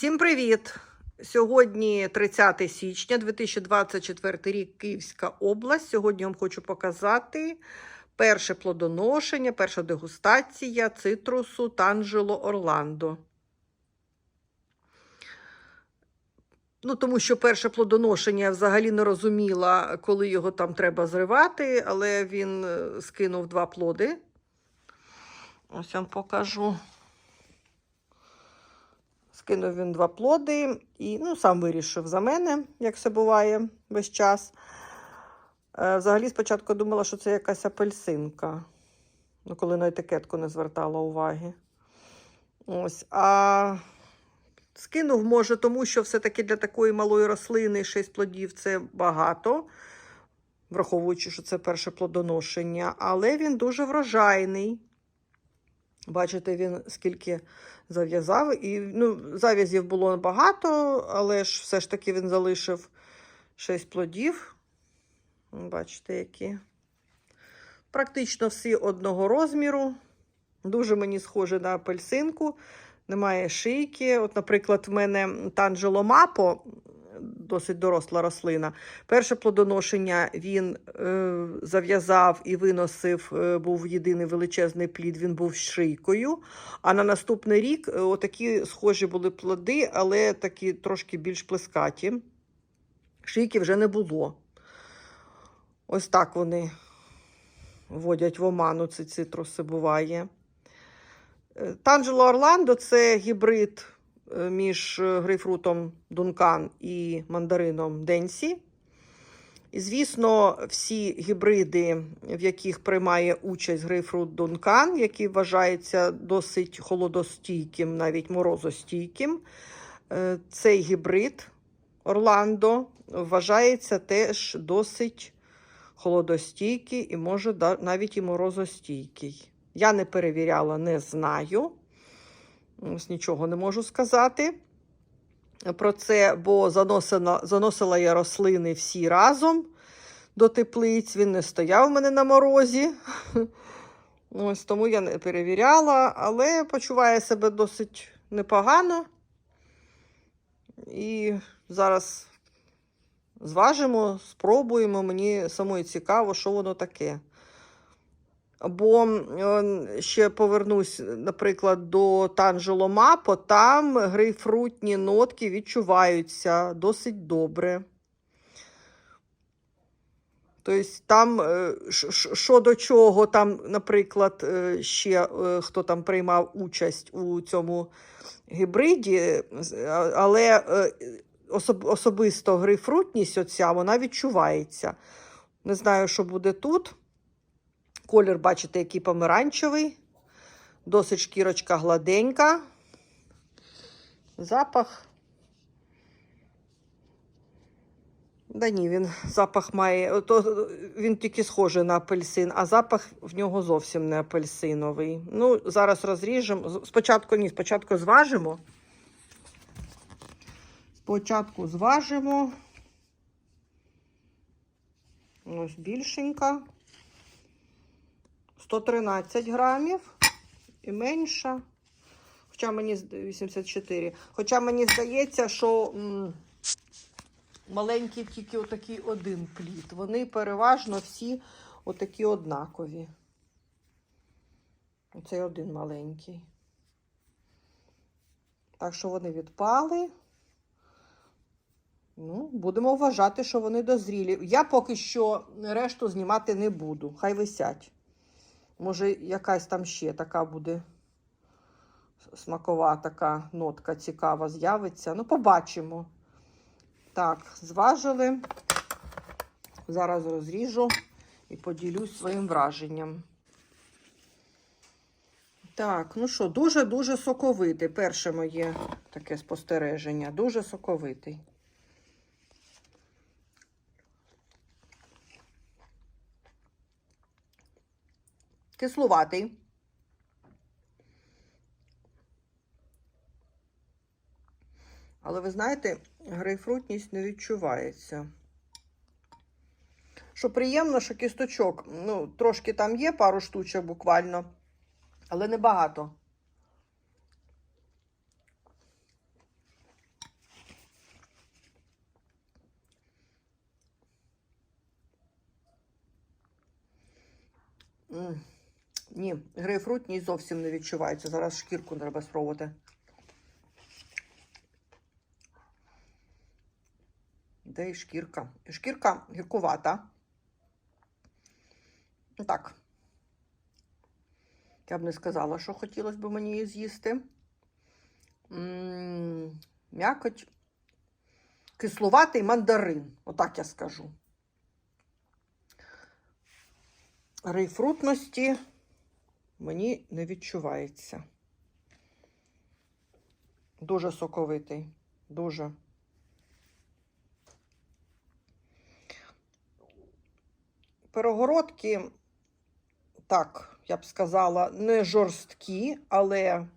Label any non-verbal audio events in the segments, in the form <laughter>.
Всім привіт! Сьогодні 30 січня 2024 рік Київська область. Сьогодні вам хочу показати перше плодоношення, перша дегустація цитрусу Танжело Орландо. Ну, тому що перше плодоношення я взагалі не розуміла, коли його там треба зривати, але він е, скинув два плоди. Ось я вам покажу. Скинув він два плоди і ну, сам вирішив за мене, як все буває весь час. Е, Взагалі, спочатку думала, що це якась апельсинка. Ну, коли на етикетку не звертала уваги. Ось. А скинув, може, тому що все-таки для такої малої рослини 6 плодів це багато, враховуючи, що це перше плодоношення, але він дуже врожайний. Бачите, він скільки зав'язав. І ну, зав'язів було багато, але ж все ж таки він залишив 6 плодів. Бачите, які. Практично всі одного розміру. Дуже мені схоже на апельсинку. Немає шийки. От, наприклад, в мене Танджело Мапо, досить доросла рослина. Перше плодоношення він е, зав'язав і виносив, е, був єдиний величезний плід, він був шийкою. А на наступний рік е, отакі схожі були плоди, але такі трошки більш плескаті. Шийки вже не було. Ось так вони вводять в оману ці цитруси буває. Е, Танджело Орландо це гібрид між е, грейпфрутом Дункан і мандарином Денсі. І, звісно, всі гібриди, в яких приймає участь грейпфрут Дункан, який вважається досить холодостійким, навіть морозостійким, е, цей гібрид Орландо вважається теж досить холодостійкий і може навіть і морозостійкий. Я не перевіряла, не знаю. Ось нічого не можу сказати про це, бо заносила, заносила я рослини всі разом до теплиць. Він не стояв у мене на морозі. <laughs> Ось тому я не перевіряла, але почуває себе досить непогано. І зараз зважимо, спробуємо. Мені самої цікаво, що воно таке. Бо ще повернусь, наприклад, до Танжело Мапо, там грейпфрутні нотки відчуваються досить добре. Тобто там, е, що до чого, там, наприклад, е, ще е, хто там приймав участь у цьому гібриді, але особисто грейпфрутність оця, вона відчувається. Не знаю, що буде тут. Колір, бачите, який помаранчевий. Досить шкірочка гладенька. Запах. Да ні, він запах має. ото він тільки схожий на апельсин, а запах в нього зовсім не апельсиновий. Ну, зараз розріжемо. Спочатку ні, спочатку зважимо. Спочатку зважимо. Ось більшенька. 113 грамів і менша. Хоча мені 84. Хоча мені здається, що м, маленький тільки отакий один плід. Вони переважно всі отакі однакові. Оцей один маленький. Так що вони відпали. Ну, будемо вважати, що вони дозрілі. Я поки що решту знімати не буду. Хай висять. Може, якась там ще така буде смакова така нотка цікава з'явиться. Ну, побачимо. Так, зважили. Зараз розріжу і поділюсь своїм враженням. Так, ну що, дуже-дуже соковитий. Перше моє таке спостереження. Дуже соковитий. кислуватий. Але ви знаєте, грейпфрутність не відчувається. Що приємно, що кісточок, ну, трошки там є, пару штучок буквально, але небагато. Mm. Ні, грейпфрутність зовсім не відчувається. Зараз шкірку треба спробувати. Де і шкірка? Шкірка гіркувата. Так. Я б не сказала, що хотілося б мені її з'їсти. М'якоть. Кислуватий мандарин. Отак я скажу. Грейпфрутності мені не відчувається. Дуже соковитий. Дуже. Перегородки, так, я б сказала, не жорсткі, але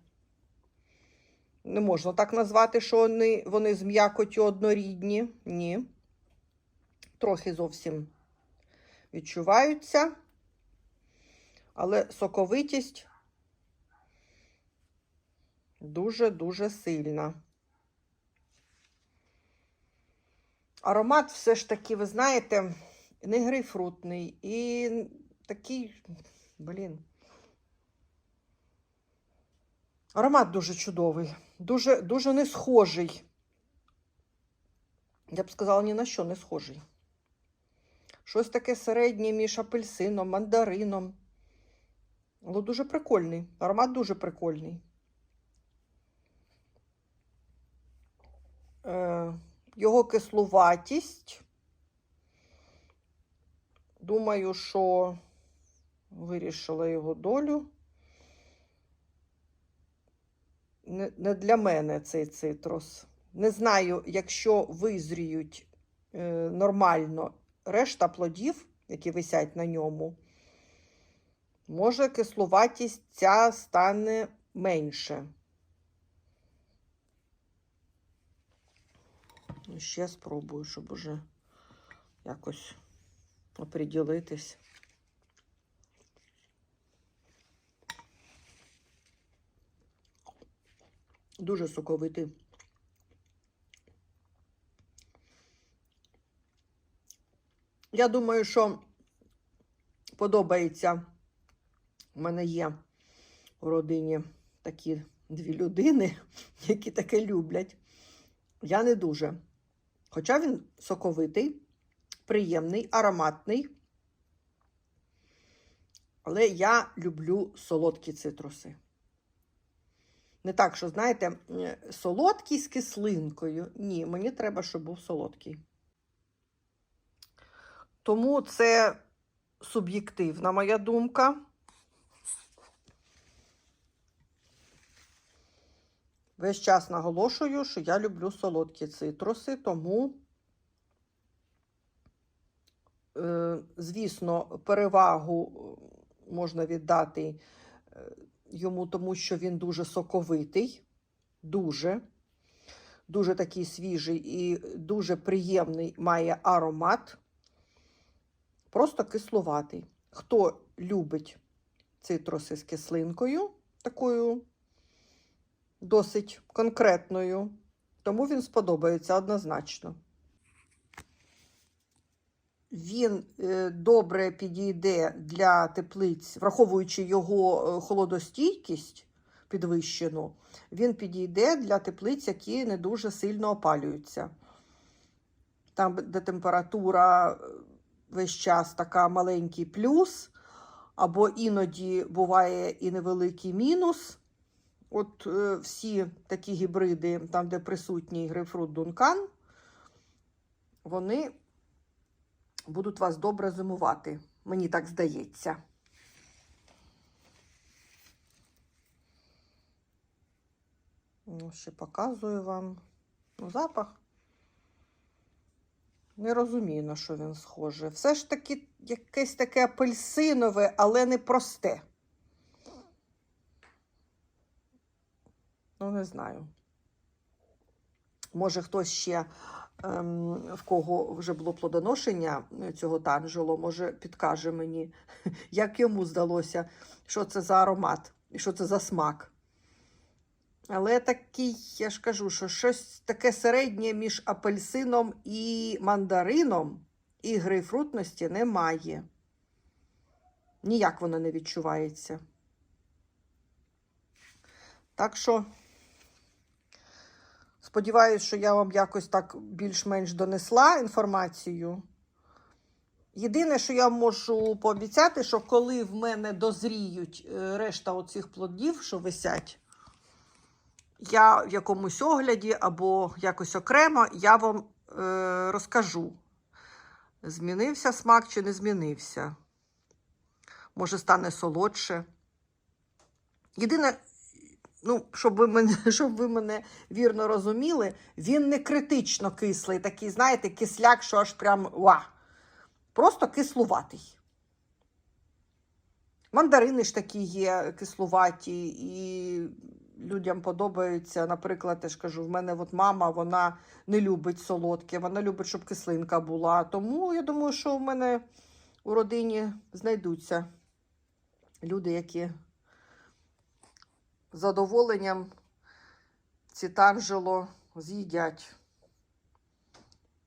не можна так назвати, що вони, вони з м'якоттю однорідні. Ні. Трохи зовсім відчуваються, але соковитість дуже-дуже сильна. Аромат все ж таки, ви знаєте, не грейпфрутний і такий, блін. Аромат дуже чудовий, дуже, дуже не схожий. Я б сказала, ні на що не схожий. Щось таке середнє між апельсином, мандарином. Але дуже прикольний. Аромат дуже прикольний. Е, його кислуватість. Думаю, що вирішила його долю. Не, не для мене цей цитрус. Не знаю, якщо визріють е, нормально решта плодів, які висять на ньому, може кислуватість ця стане менше. Ну, Ще спробую, щоб уже якось оприділитись. Дуже соковитий. Я думаю, що подобається. У мене є в родині такі дві людини, <laughs> які таке люблять. Я не дуже. Хоча він соковитий, приємний, ароматний. Але я люблю солодкі цитруси. Не так, що, знаєте, солодкий з кислинкою. Ні, мені треба, щоб був солодкий. Тому це суб'єктивна моя думка. Весь час наголошую, що я люблю солодкі цитруси, тому, е, звісно, перевагу можна віддати е, йому, тому що він дуже соковитий, дуже, дуже такий свіжий і дуже приємний має аромат, просто кислуватий. Хто любить цитруси з кислинкою, такою досить конкретною, тому він сподобається однозначно. Він е, добре підійде для теплиць, враховуючи його е, холодостійкість підвищену, він підійде для теплиць, які не дуже сильно опалюються. Там, де температура е, весь час така маленький плюс, або іноді буває і невеликий мінус. От е, всі такі гібриди, там, де присутній грейпфрут Дункан, вони будуть вас добре зимувати. Мені так здається. Ну, ще показую вам ну, запах. Не розумію, на що він схоже. Все ж таки якесь таке апельсинове, але не просте. Ну, не знаю. Може, хтось ще, ем, в кого вже було плодоношення цього танжело, може, підкаже мені, <laughs> як йому здалося, що це за аромат і що це за смак. Але такий, я ж кажу, що щось таке середнє між апельсином і мандарином і грейпфрутності немає. Ніяк воно не відчувається. Так що, сподіваюсь, що я вам якось так більш-менш донесла інформацію. Єдине, що я можу пообіцяти, що коли в мене дозріють е, решта оцих плодів, що висять, я в якомусь огляді або якось окремо, я вам е, розкажу, змінився смак чи не змінився. Може, стане солодше. Єдине, ну, щоб ви мене, <laughs> щоб ви мене вірно розуміли, він не критично кислий, такий, знаєте, кисляк, що аж прям ва. Просто кислуватий. Мандарини ж такі є кислуваті, і людям подобаються. Наприклад, я ж кажу, в мене от мама вона не любить солодке, вона любить, щоб кислинка була. Тому я думаю, що в мене у родині знайдуться люди, які задоволенням ці танжело з'їдять.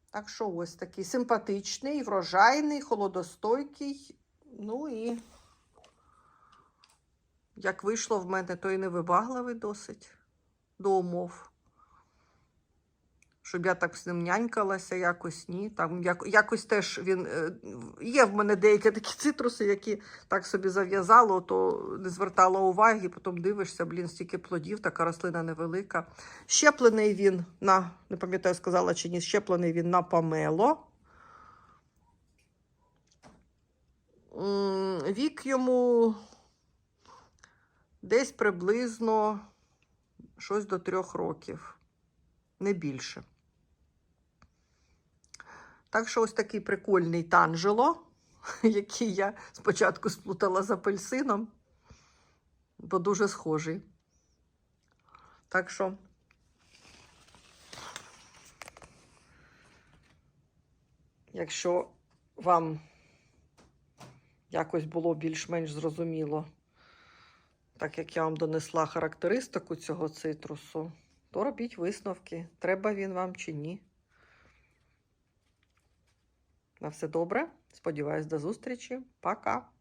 Так що ось такий симпатичний, врожайний, холодостойкий. Ну і як вийшло в мене, то і невибагливий досить до умов. Щоб я так з ним нянькалася, якось ні. Там як, якось теж він е, є в мене деякі такі цитруси, які так собі зав'язало, то не звертала уваги, потім дивишся, блін, стільки плодів, така рослина невелика. Щеплений він на, не пам'ятаю, сказала чи ні, щеплений він на помело. Вік йому десь приблизно щось до трьох років, не більше. Так що ось такий прикольний танжело, <laughs> який я спочатку сплутала з апельсином, бо дуже схожий. Так що. Якщо вам якось було більш-менш зрозуміло, так як я вам донесла характеристику цього цитрусу, то робіть висновки, треба він вам чи ні. На все добре. Сподіваюсь, до зустрічі. Пока.